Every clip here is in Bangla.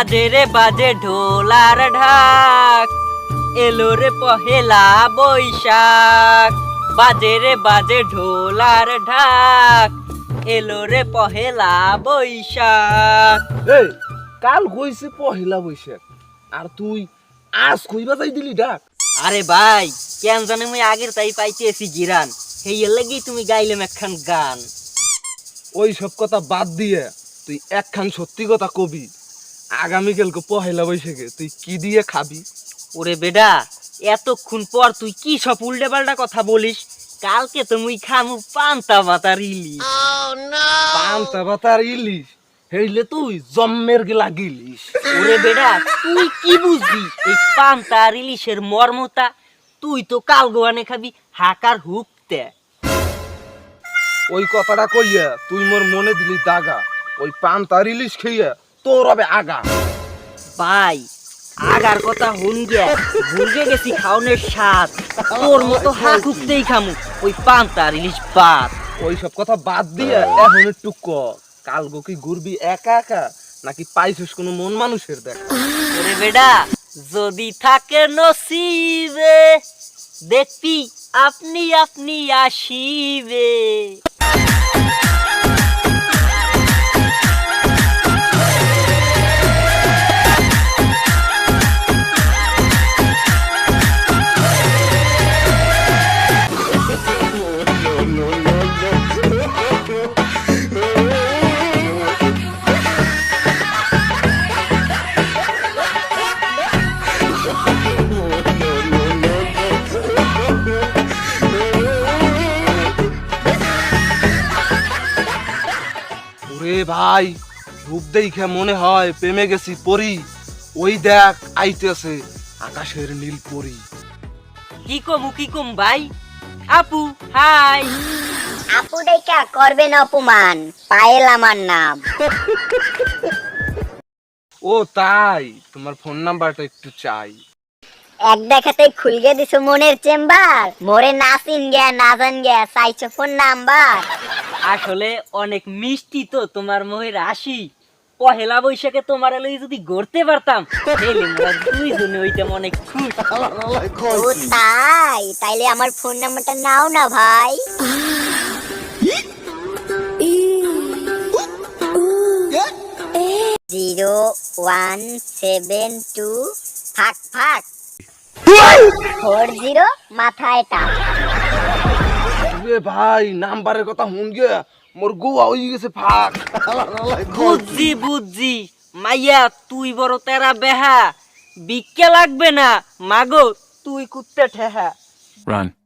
বাজে রে বাজে ঢোলার ঢাক। এলো রে পহেলা বৈশাখ। বাজে রে বাজে ঢোলার ঢাক। এলো রে পহেলা বৈশাখ। এই কাল কইছে পহেলা বৈশাখ। আর তুই আজ কইবা যাই দিলি ডাক আরে ভাই কেন জানে মুই আগের তাই পাইতেছি গিরান। সেই লাগি তুমি গাইলাম একখান গান। ওই সব কথা বাদ দিয়ে তুই একখান সত্যি কথা কবি। আগামীকালকে পহেলা বৈশাখে তুই কি দিয়ে খাবি? ওরে বেডা এতক্ষণ পর তুই কি সব উল্টে পাল্টা কথা বলিস? কালকে তো মুই খামু পান্তা বাতার ইলি পান্তা ভাতার ইলিশ? হেইলে তুই জম্মের গেলা গিলিস। ওরে বেডা তুই কি বুঝবি? এই পান্তা আর ইলিশের মর্মতা তুই তো কাল গোয়ানে খাবি হাকার হুকতে। ওই কথাটা কইয়া তুই মোর মনে দিলি দাগা ওই পান্তার ইলিশ খেয়ে তোর হবে আগা ভাই আগার কথা হুন গিয়া গেছি খাওনের স্বাদ। তোর মতো হুকতেই খামু ওই পান্তা ইলিশ বাদ ওই সব কথা বাদ দিয়ে এখন একটু ক কাল গো কি ঘুরবি একা একা নাকি পাইছিস কোনো মন মানুষের দেখা? ওরে বেডা যদি থাকে নসিবে দেখবি আপনি আপনি আসিবে। ভাই রূপ দেখে মনে হয় প্রেমে গেছি পরি ওই দেখ আইতেছে আকাশের নীল পরি। কি কমু কি কম ভাই? আপু হাই। আপু ডেকা করবেন অপমান পায়েল আমার নাম। ও তাই তোমার ফোন নাম্বারটা একটু চাই। এক দেখাতে খুলগে দিছো মনের চেম্বার মোরে নাচিন গে না জান গে চাইছো ফোন নাম্বার। আসলে অনেক মিষ্টি তো তোমার মোহের রাশি পহেলা বৈশাখে তোমার লই যদি গড়তে পারতাম দুইজনে হইতাম অনেক খুশ। তাই তাইলে আমার ফোন নাম্বারটা নাও না ভাই। জিরো ওয়ান সেভেন টু ফাক ফাক ফোর জিরো মাথায় টাক ভাই নাম্বারের কথা হুন গে মোর গোয়া হয়ে গেছে ফাঁক। বুঝছি বুঝছি। মাইয়া তুই বড় তেরা বেহা। বিকে লাগবে না। মাগো তুই কুত্তে ঠেহা। Run.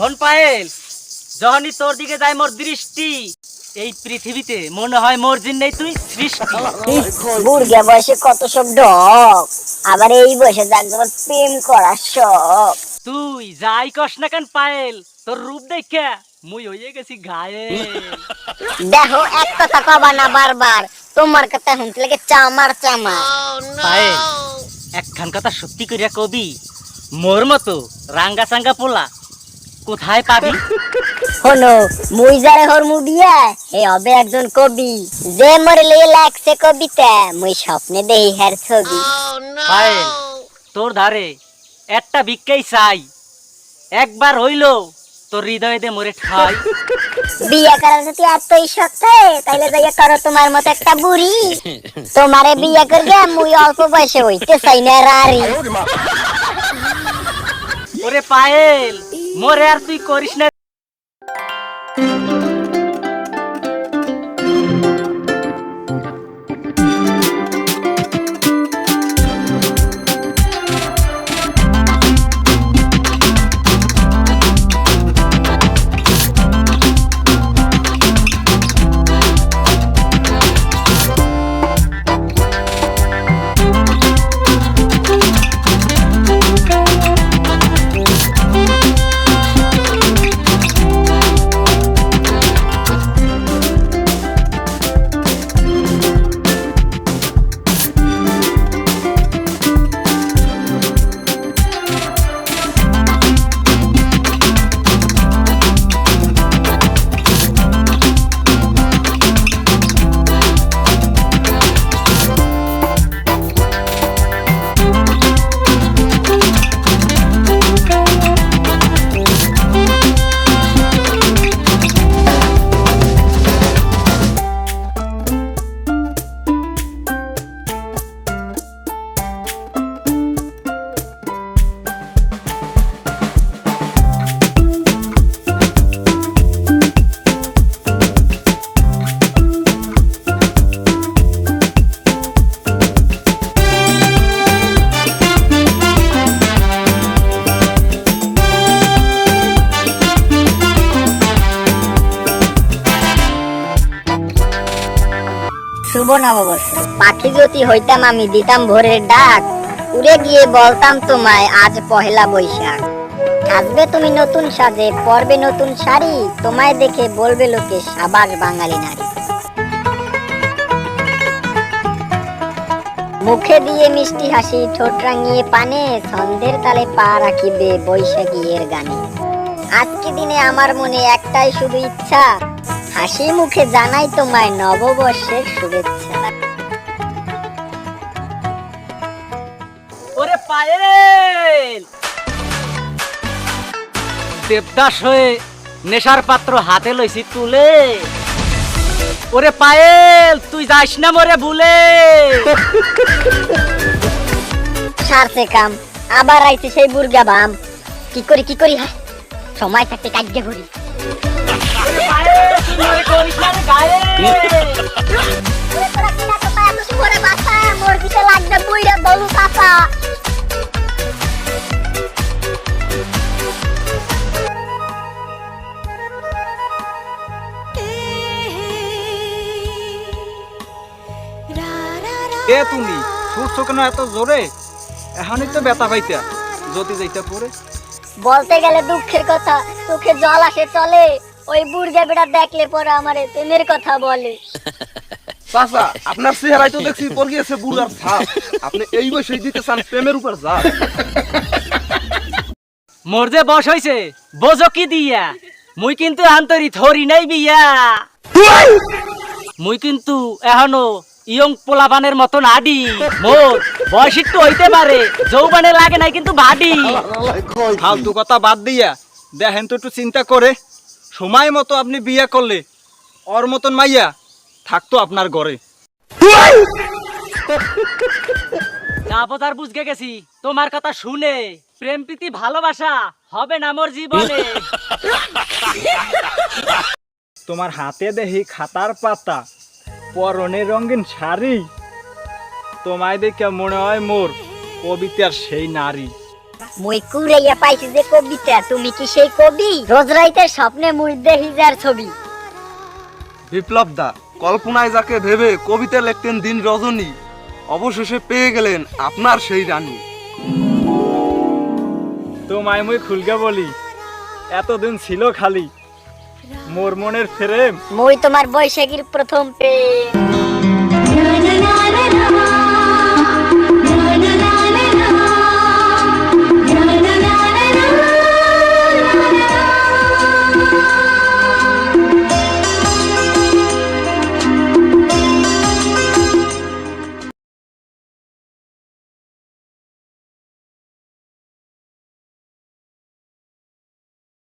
ধন পায়েল যখনই তোর দিকে যায় মোর দৃষ্টি এই পৃথিবীতে মনে হয় মোর জিন্নেই তুই সৃষ্টি। বুড়িয়া বয়সে কত সব ঢক আবার এই বয়সে যাক যাবার প্রেম করার শখ। তুই যাই কস না কেন পায়েল তোর রূপ দেখে মুই হয়ে গেছি ঘায়ে দেখো এক কথা কবা না বারবার তোমার কথা শুনতে লাগে চামার চামার। পায়েল একখান কথা সত্যি করিয়া কবি মোর মতো রাঙ্গা চাঙ্গা পোলা কোথায় পাবি? শোনো মুই যারে হর মুবিয়া হে হবে একজন কবি। যে মরে লিয়ে লাগছে কবিতা মুই স্বপ্নে দেই হ্যার ছবি। পায়েল তোর ধারে একটা ভিক্ষাই চাই। একবার হইল তোর হৃদয়ে দে মরে ঠাই। বিয়ে করার যদি এতই থাকে, তাইলে যাইয়া করো তোমার মতো একটা বুড়ি। তোমারে বিয়া করবে মুই অল্প বয়সে হইতে চাই না রারি ওরে পায়েল মোরে আর তুই করিস না শুভ নববর্ষ পাখি যদি হইতাম আমি দিতাম ভোরের ডাক, উড়ে গিয়ে বলতাম তোমায় আজ পহেলা বৈশাখ। আসবে তুমি নতুন সাজে, পরবে নতুন শাড়ি, তোমায় দেখে বলবে লোকে সাবাস বাঙালি নারী। মুখে দিয়ে মিষ্টি হাসি, ঠোঁট রাঙিয়ে পানে, ছন্দের তালে পা রাখিবে বৈশাখী এর গানে। আজকে দিনে আমার মনে একটাই শুধু ইচ্ছা হাসি মুখে জানাই তোমায় নববর্ষের শুভেচ্ছা। ওরে পায়েল! দেবদাস হয়ে নেশার পাত্র হাতে লইছি তুলে। ওরে পায়েল তুই যাস না মরে ভুলে। সারছে কাম আবার আইছে সেই বুর্গা বাম। কি করি কি করি হ্যাঁ? সময় থাকতে কাজে করি কে তুমি ছুটছো কেন এত জোরে? এখনই তো ব্যথা পাইতা, যদি যাইতে পরে। বলতে গেলে দুঃখের কথা, চোখে জল আসে চলে। ওই বুড়গা বেটা দেখলে পরে আমারে প্রেমের কথা বলে। চাচা আপনার তো দেখছি পর গিয়েছে বুড়ার ছাপ। আপনি এই বয়সে দিতে চান প্রেমের উপর যা মোর যে বস হইছে বোঝো কি দিয়া? মুই কিন্তু আন্তরি থরি নাই বিয়া। মুই কিন্তু এখনও ইয়ং পোলাপানের মতন আডি মোর বয়স একটু হইতে পারে যৌবানে লাগে নাই কিন্তু বাডি ফালতু কথা বাদ দিয়া দেখেন তো একটু চিন্তা করে। সময় মতো আপনি বিয়ে করলে ওর মতন মাইয়া থাকতো আপনার ঘরে। যা বোঝার বুঝকে গেছি তোমার কথা শুনে প্রেম প্রীতি ভালোবাসা হবে না মোর জীবনে। তোমার হাতে দেখি খাতার পাতা পরনে রঙিন শাড়ি। তোমায় দেখে মনে হয় মোর কবিতার সেই নারী। মুই কুড়াইয়া পাইছি যে কবিতা তুমি কি সেই কবি? রোজ রাইতে স্বপ্নে মুই দেখি যার ছবি। বিপ্লব দা কল্পনায় যাকে ভেবে কবিতা লিখতেন দিন রজনী অবশেষে পেয়ে গেলেন আপনার সেই রানী। তোমায় মুই খুলকে বলি এতদিন ছিল খালি। মোর মনের ফ্রেম মুই তোমার বৈশাখীর প্রথম প্রেম।